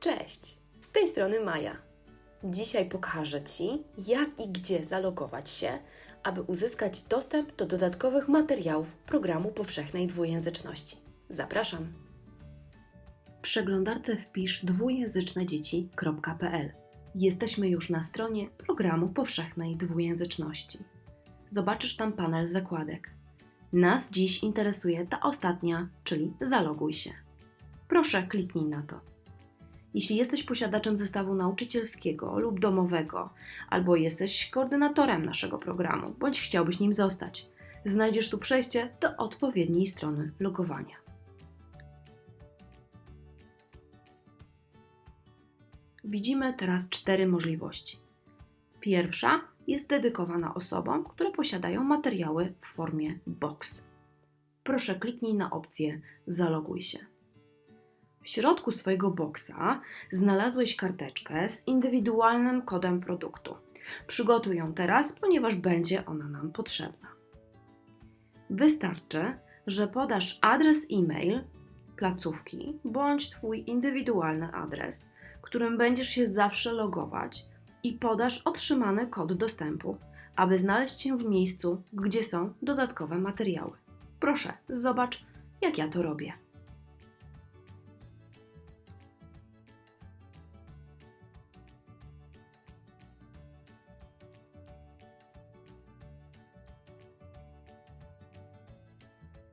Cześć, z tej strony Maja. Dzisiaj pokażę Ci, jak i gdzie zalogować się, aby uzyskać dostęp do dodatkowych materiałów programu powszechnej dwujęzyczności. Zapraszam. W przeglądarce wpisz dwujęzycznedzieci.pl. Jesteśmy już na stronie programu powszechnej dwujęzyczności. Zobaczysz tam panel zakładek. Nas dziś interesuje ta ostatnia, czyli zaloguj się. Proszę kliknij na to. Jeśli jesteś posiadaczem zestawu nauczycielskiego lub domowego, albo jesteś koordynatorem naszego programu, bądź chciałbyś nim zostać, znajdziesz tu przejście do odpowiedniej strony logowania. Widzimy teraz cztery możliwości. Pierwsza jest dedykowana osobom, które posiadają materiały w formie box. Proszę kliknij na opcję Zaloguj się. W środku swojego boksa znalazłeś karteczkę z indywidualnym kodem produktu. Przygotuj ją teraz, ponieważ będzie ona nam potrzebna. Wystarczy, że podasz adres e-mail placówki bądź Twój indywidualny adres, którym będziesz się zawsze logować i podasz otrzymany kod dostępu, aby znaleźć się w miejscu, gdzie są dodatkowe materiały. Proszę, zobacz, jak ja to robię.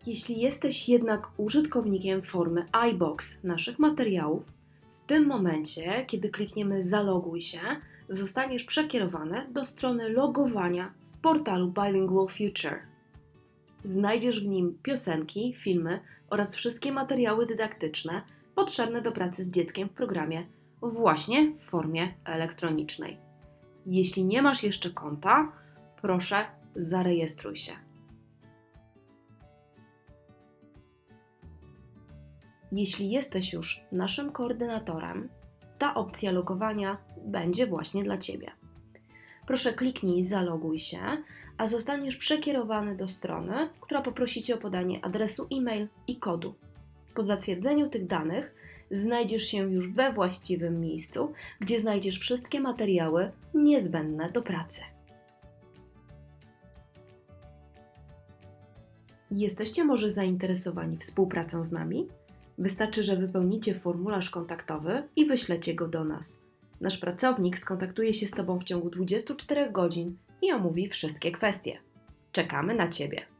Jeśli jesteś jednak użytkownikiem formy iBox naszych materiałów, w tym momencie, kiedy klikniemy Zaloguj się, zostaniesz przekierowany do strony logowania w portalu Bilingual Future. Znajdziesz w nim piosenki, filmy oraz wszystkie materiały dydaktyczne potrzebne do pracy z dzieckiem w programie właśnie w formie elektronicznej. Jeśli nie masz jeszcze konta, proszę zarejestruj się. Jeśli jesteś już naszym koordynatorem, ta opcja logowania będzie właśnie dla Ciebie. Proszę kliknij Zaloguj się, a zostaniesz przekierowany do strony, która poprosi Cię o podanie adresu e-mail i kodu. Po zatwierdzeniu tych danych znajdziesz się już we właściwym miejscu, gdzie znajdziesz wszystkie materiały niezbędne do pracy. Jesteście może zainteresowani współpracą z nami? Wystarczy, że wypełnicie formularz kontaktowy i wyślecie go do nas. Nasz pracownik skontaktuje się z Tobą w ciągu 24 godzin i omówi wszystkie kwestie. Czekamy na Ciebie.